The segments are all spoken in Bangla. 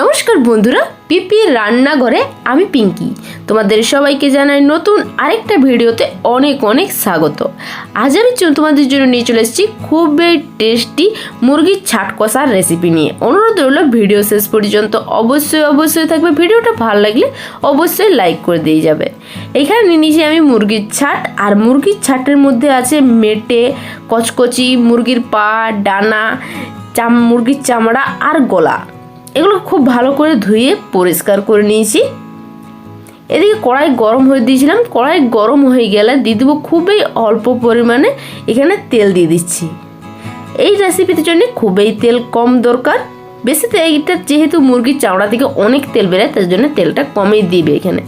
নমস্কার বন্ধুরা, পিপি রান্নাঘরে আমি পিঙ্কি। তোমাদের সবাইকে জানাই নতুন আরেকটা ভিডিওতে অনেক অনেক স্বাগত। আজ আমি তোমাদের জন্য নিয়ে চলে এসেছি খুবই টেস্টি মুরগির ছাট কষার রেসিপি নিয়ে। অনুরোধ রইল, ভিডিও শেষ পর্যন্ত অবশ্যই অবশ্যই থাকবে। ভিডিওটা ভালো লাগলে অবশ্যই লাইক করে দিয়ে যাবে। এখানে নিয়ে নিয়েছি আমি মুরগির ছাট, আর মুরগির ছাটের মধ্যে আছে মেটে, কচকচি, মুরগির পা, ডানা, চাম মুরগির চামড়া আর গলা। এগুলো খুব ভালো করে ধুয়ে পরিষ্কার করে নিয়েছি। এদিকে কড়াই গরম হয়ে দিয়েছিলাম। কড়াই গরম হয়ে গেলে দিয়ে দেবো খুবই অল্প পরিমাণে এখানে তেল দিয়ে দিচ্ছি। এই রেসিপিতে জন্য খুবই তেল কম দরকার। বেশিতে এইটা যেহেতু মুরগির চামড়া থেকে অনেক তেল বেরোয়, তার জন্য তেলটা কমেই দিবে এখানে।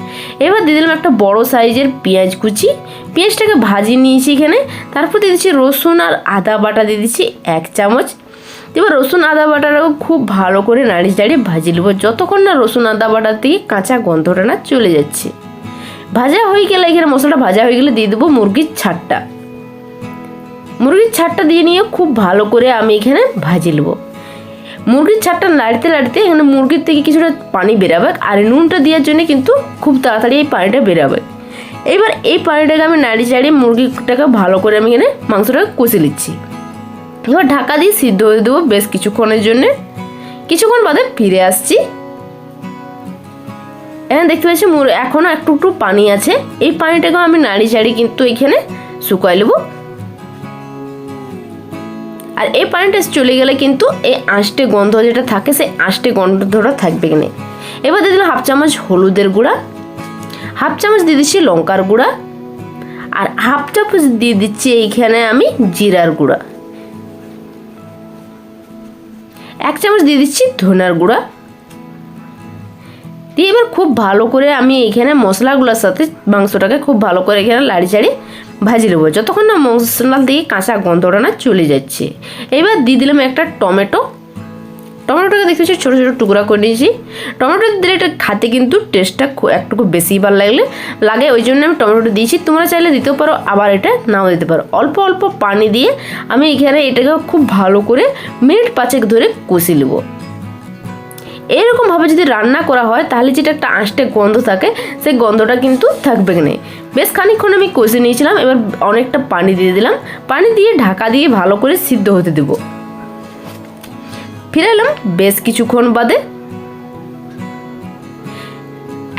এবার দিয়ে দিলাম একটা বড় সাইজের পেঁয়াজ কুচি। পেঁয়াজটাকে ভাজিয়ে নিয়েছি এখানে। তারপর দিয়ে দিচ্ছি রসুন আর আদা বাটা দিয়ে দিচ্ছি এক চামচ। এবার রসুন আদা বাটাটাও খুব ভালো করে নাড়িয়ে চাড়িয়ে ভাজি নেব। যতক্ষণ না রসুন আদা বাটার থেকে কাঁচা গন্ধটা না চলে যাচ্ছে। ভাজা হয়ে গেলে এখানে মশলাটা ভাজা হয়ে গেলে দিয়ে দেবো মুরগির ছাটটা। মুরগির ছাটটা দিয়ে নিয়ে খুব ভালো করে আমি এখানে ভাজি নেব। মুরগির ছাটটা নাড়তে নাড়তে এখানে মুরগির থেকে কিছুটা পানি বেরাবে আর নুনটা দেওয়ার জন্য কিন্তু খুব তাড়াতাড়ি এই পানিটা বেরাবে। এবার এই পানিটাকে আমি নাড়িয়ে চাড়িয়ে মুরগিটাকে ভালো করে আমি এখানে মাংসটাকে কষে নিচ্ছি। এবার ঢাকা দিয়ে সিদ্ধ হয়ে দেবো বেশ কিছুক্ষণের জন্য। কিছুক্ষণ বাদে ফিরে আসছি। এখানে দেখতে পাচ্ছি মুর এখনও একটু একটু পানি আছে। এই পানিটাকেও আমি নাড়ি চাড়ি কিন্তু এখানে শুকাই নেব। আর এই পানিটা চলে গেলে কিন্তু এই আঁশটে গন্ধ যেটা থাকে, সেই আঁশটে গন্ধটা থাকবে কিনে এবার দিয়ে দিলাম হাফ চামচ হলুদের গুঁড়া, হাফ চামচ দিয়ে দিচ্ছি লঙ্কার গুঁড়া, আর হাফ চামচ দিয়ে দিচ্ছি এইখানে আমি জিরার গুঁড়া। এক চামচ দিয়ে দিচ্ছি ধনার গুঁড়া। দিয়ে এবার খুব ভালো করে আমি এখানে মশলাগুলোর সাথে মাংসটাকে খুব ভালো করে এখানে লাড়ি চাড়ি ভাজি নেব। যতক্ষণ না মশলা দিয়ে কাঁচা গন্ধটা না চলে যাচ্ছে। এবার দিয়ে দিলাম একটা টমেটো। টমেটোটাকে দেখতে পাচ্ছি ছোটো ছোটো টুকরা করে নিয়েছি। টমেটো দিলে এটা খাতে কিন্তু টেস্টটা একটুকু বেশি ভালো লাগলে। লাগে, ওই জন্য আমি টমেটোটা দিয়েছি। তোমরা চাইলে দিতেও পারো, আবার এটা নাও দিতে পারো। অল্প অল্প পানি দিয়ে আমি এখানে এটাকে খুব ভালো করে মিনিট পাঁচেক ধরে কষি নেব। এরকমভাবে যদি রান্না করা হয়, তাহলে যেটা একটা আঁশটে গন্ধ থাকে, সেই গন্ধটা কিন্তু থাকবে না। বেশ খানিকক্ষণ আমি কষে নিয়েছিলাম, এবার অনেকটা পানি দিয়ে দিলাম। পানি দিয়ে ঢাকা দিয়ে ভালো করে সিদ্ধ হতে দেবো। ফিরে এলাম বেশ কিছুক্ষণ বাদে।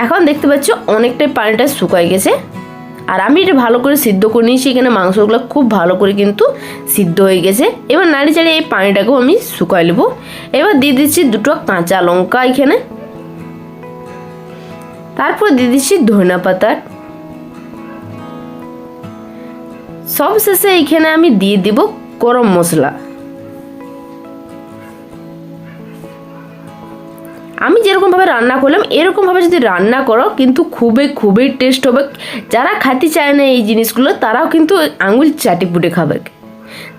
এখন দেখতে পাচ্ছ অনেকটাই পানিটা শুকাই গেছে। আর আমি এটা ভালো করে সিদ্ধ করে নিয়েছি, এখানে মাংসগুলো খুব ভালো করে কিন্তু সিদ্ধ হয়ে গেছে। এবার নাড়ি চাড়িয়ে এই পানিটাকেও আমি শুকাই নেব। এবার দিয়ে দিচ্ছি দুটো কাঁচা লঙ্কা এখানে। তারপর দিয়ে দিচ্ছি ধনিয়া পাতা। সবশেষে এখানে আমি দিয়ে দিব গরম মশলা। আমি যেরকমভাবে রান্না করলাম এরকমভাবে যদি রান্না করো, কিন্তু খুবই খুবই টেস্ট হবে। যারা খাতে চায় না এই জিনিসগুলো, তারাও কিন্তু আঙুল চাটি পুটে খাবে।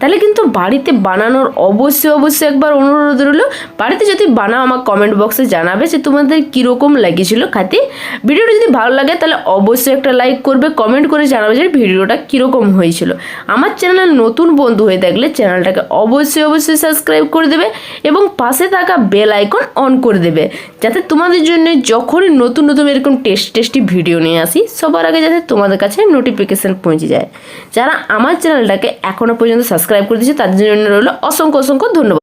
তাহলে কিন্তু বাড়িতে বানানোর অবশ্যই অবশ্যই একবার অনুরোধ রইল। বাড়িতে যদি বানাও আমার কমেন্ট বক্সে জানাবে যে তোমাদের কীরকম লেগেছিলো খেতে। ভিডিওটা যদি ভালো লাগে তাহলে অবশ্যই একটা লাইক করবে কমেন্ট করে জানাবে যে ভিডিওটা কীরকম হয়েছিল। আমার চ্যানেলে নতুন বন্ধু হয়ে থাকলে চ্যানেলটাকে অবশ্যই অবশ্যই সাবস্ক্রাইব করে দেবে এবং পাশে থাকা বেল আইকন অন করে দেবে। যাতে তোমাদের জন্য যখনই নতুন নতুন এরকম টেস্ট টেস্টি ভিডিও নিয়ে আসি, সবার আগে যাতে তোমাদের কাছে নোটিফিকেশান পৌঁছে যায়। যারা আমার চ্যানেলটাকে এখনও পর্যন্ত সাবস্ক্রাইব করে দিয়েছ তাদের জন্য রইল অসংখ্য অসংখ্য ধন্যবাদ।